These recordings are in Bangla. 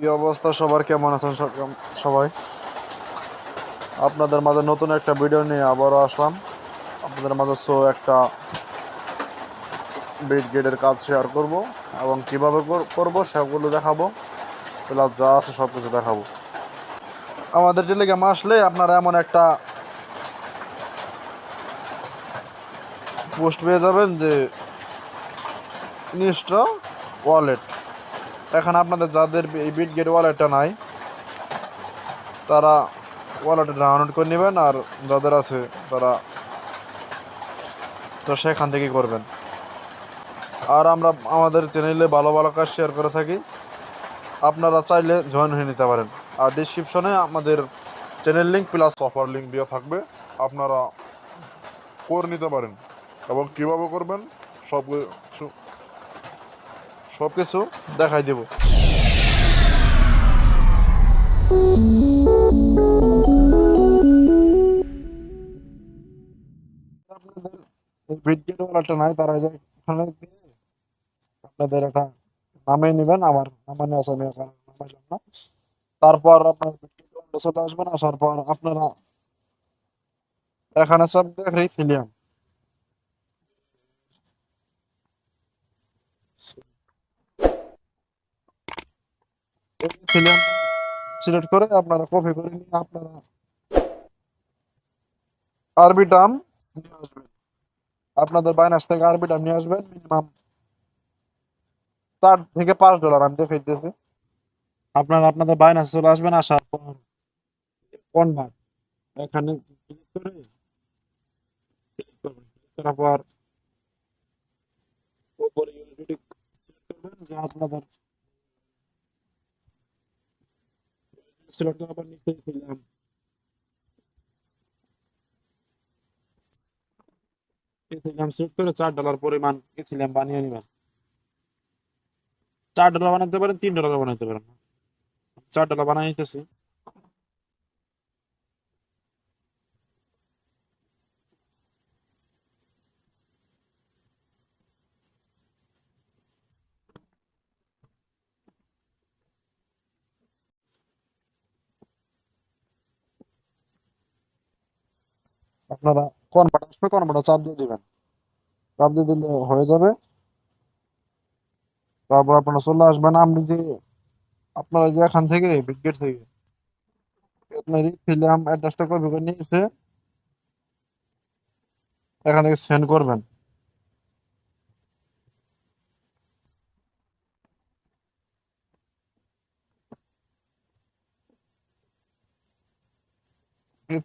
কি অবস্থা? সবার কেমন আছেন সব- সবাই? আপনাদের মাঝে নতুন একটা ভিডিও নিয়ে আবারও আসলাম। আপনাদের মাঝে সো একটা বিট গেটের কাজ শেয়ার করব এবং কীভাবে কর- করব সেগুলো দেখাবো প্লাস যা আছে সব কিছু দেখাবো। আমাদের টেলিগ্রামে আসলে আপনারা এমন একটা পোস্ট পেয়ে যাবেন যে নিষ্ঠা ওয়ালেট এখন আপনাদের যাদের এই বিট গেট ওয়ালেটটা নাই, তারা ওয়ালেটটা ডাউনলোড করে নেবেন, আর যাদের আছে, তারা তো সেখান থেকেই করবেন। আর আমরা আমাদের চ্যানেলে ভালো ভালো কাজ শেয়ার করে থাকি। আপনারা চাইলে জয়েন হয়ে নিতে পারেন। আর ডিসক্রিপশনে আমাদের channel link plus offer link দেওয়া থাকবে। আপনারা করে নিতে পারেন। এবং কীভাবে করবেন সব সব কিছু দেখাই দেব। আপনাদের এখানে আপনাদের একটা নামে নেবেন, আমার আমি নামাইলাম না তারপর আপনার চলে আসবেন, আসার পর আপনারা এখানে সব দেখি ফিলিয়াম ফিলিয়াম সিলেক্ট করে আপনারা কপি করে নিয়ে আপনারা আরবিটাম নিয়ে আসবেন। আপনাদের বাইনাস থেকে আরবিটাম নিয়ে আসবেন মিনিমাম চার থেকে পাঁচ ডলার আমি দেখাইতেছি আপনারা আপনাদের বাইনাস চলে আসবেন, আসার পর কনভার্ট এখানে ক্লিক করে পর উপরে ইউএসডি করবেন, যে আপনাদের সিলেক্ট আবার নিচে দিলাম ইথিলিয়াম সেট করে, চার ডলার পরিমাণ। ইথিলিয়াম বানিয়ে নেবেন চার ডলার বানাতে পারেন, তিন ডলার বানাতে পারেন। চার ডলার বানিয়ে নিতেছি। আপনারা কনভার্ট আসবে কনভার্টার চাপ দিয়ে দিবেন। চাপ দিয়ে দিলে হয়ে যাবে। তারপর আপনারা চলে আসবেন। আমি যে আপনারা যে এখান থেকে বিটগেট থেকে ফিলাম অ্যাড্রেসটা কপি করে নিয়ে এসে এখান থেকে সেন্ড করবেন।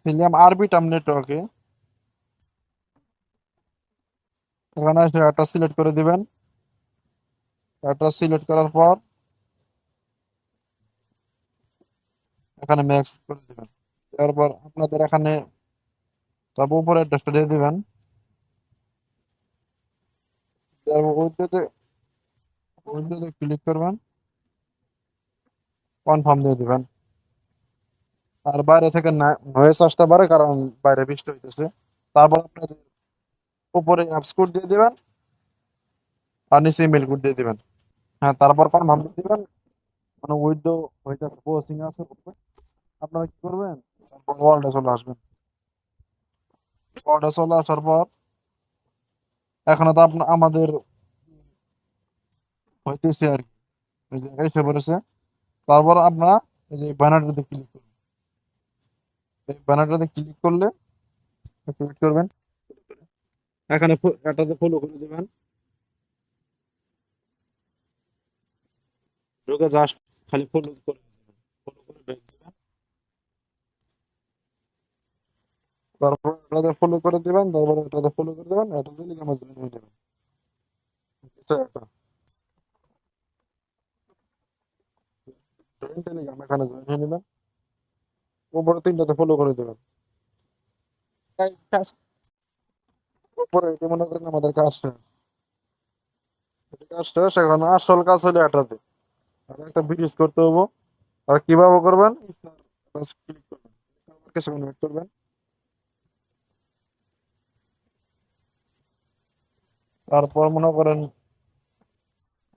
ফিলিয়াম আরবিটাম নেটওয়ার্কে এখানে এসে একটা সিলেক্ট করে দিবেন। সিলেক্ট করার পর এখানে ম্যাক্স করে দিবেন। তারপর আপনাদের এখানে তারপর উপরে অ্যাড্রেসটা দিয়ে দিবেন। ক্লিক করবেন। কনফার্ম দিয়ে দিবেন। আর বাইরে থেকে নয়েস আসতে পারে, কারণ বাইরে বৃষ্টি হইতেছে। তারপর আপনাদের উপরে অ্যাপস কোড দিয়ে দিবেন আর নিচে ইমেল কোড দিয়ে দেবেন। হ্যাঁ তারপর কনফার্ম দিয়ে দিবেন। মানে উইন্ডো হইতেছে প্রসেসিং আছে। আপনারা কি করবেন? তারপর ওয়ার্ল্ডে চলে আসবেন। ওয়ার্ল্ডে চলে আসার পর এখানে তো আপনার আমাদের হইতেছে আর কি। এই যে এসে পড়েছে। তারপর আপনারা এই যে ব্যানারটাতে ক্লিক করবেন। এই ব্যানারটাতে ক্লিক করলে ক্লিক করবেন। এখানে এটাতে ফলো করে দেবেন। ঢুকে জাস্ট খালি ফলো করে দেবেন। ফলো করে ব্যাক দিবেন। তারপর এটাতে ফলো করে দিবেন, তারপর এটাতে ফলো করে দেবেন, এটা আমার জয়েন হয়ে যাবে। বুঝছে এটা জয়েন টেলিগ্রাম এখানে জয়েন হয়ে নেবেন উপরে তিনটাতে ফলো করে দেবেন। উপরে এটা মনে করেন আমাদের কাজ শেষ। কাজ শেষ, এখন আসল কাজ হলো এটাতে আর একটা ব্রিজ করতে হব। আর কীভাবে করবেন? করবেন। তারপর মনে করেন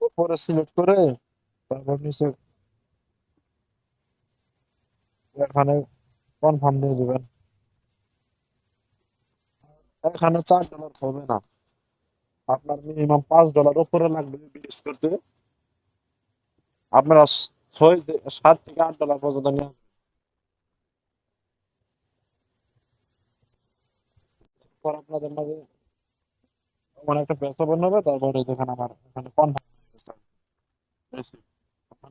উপরে সিলেক্ট করে তারপর নিচে এখানে কনফার্ম দিয়ে দিবেন। এখানে চার ডলার হবে না। আপনার মিনিমাম পাঁচ ডলার উপরে লাগবে বিলিস করতে। আপনারা ছয় সাত থেকে আট ডলার পর্যন্ত নিয়ে আপনাদের মাঝে মানে একটা ব্যস্ত ওপেন হবে তারপরে দেখেন আমার এখানে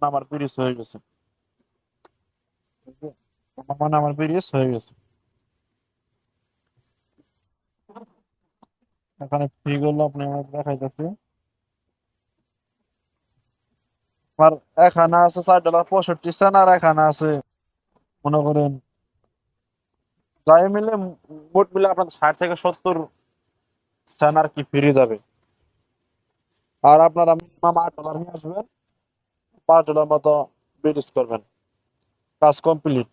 আমার পিরিস হয়ে গেছে। আমার পিরিয়ড হয়ে গেছে। এখানে ফি গুলো আপনি আমাকে দেখাইতেছি। আমার এখানে আছে চার ডলার পঁয়ষট্টি সেন্ট, আর এখানে আছে, মনে করেন, যাই মিলে মোট মিলে আপনার ষাট থেকে সত্তর সেন্ট আর কি ফিরে যাবে। আর আপনারা মিনিমাম আট ডলার নিয়ে আসবেন, পাঁচ ডলার মতো বিলিস করবেন, কাজ কমপ্লিট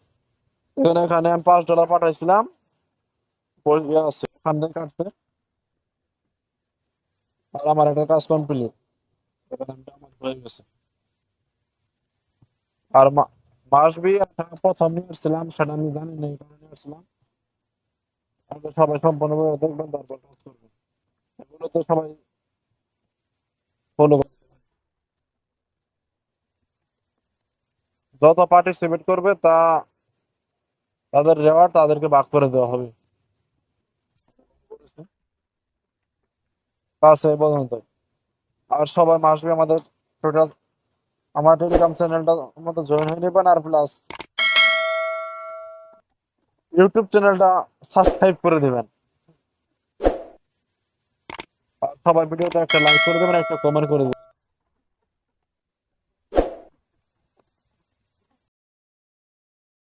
এখানে এখানে আমি পাঁচ ডলার পাঠাইছিলাম আছে, এখান থেকে কাটছে। আর আমার একটা কাজ কমপ্লিট আর মাস প্রথম সেটা আমি জানি সবাই সম্পূর্ণভাবে দেখবেন, তারপর কাজ করবেন। এগুলো তো সবাই ফলো যত পার্টিসিপেট করবে, তা তাদের রেওয়ার্ড তাদেরকে ভাগ করে দেওয়া হবে। কাছে পর্যন্ত আর সবাই মাসবে আমাদের টোটাল আমার টেলিগ্রাম চ্যানেলটা মতো জয়েন হয়ে নেবেন আর প্লাস ইউটিউব চ্যানেলটা সাবস্ক্রাইব করে দেবেন। সবাই ভিডিওতে একটা লাইক করে দেবেন, একটা কমেন্ট করে দেবেন।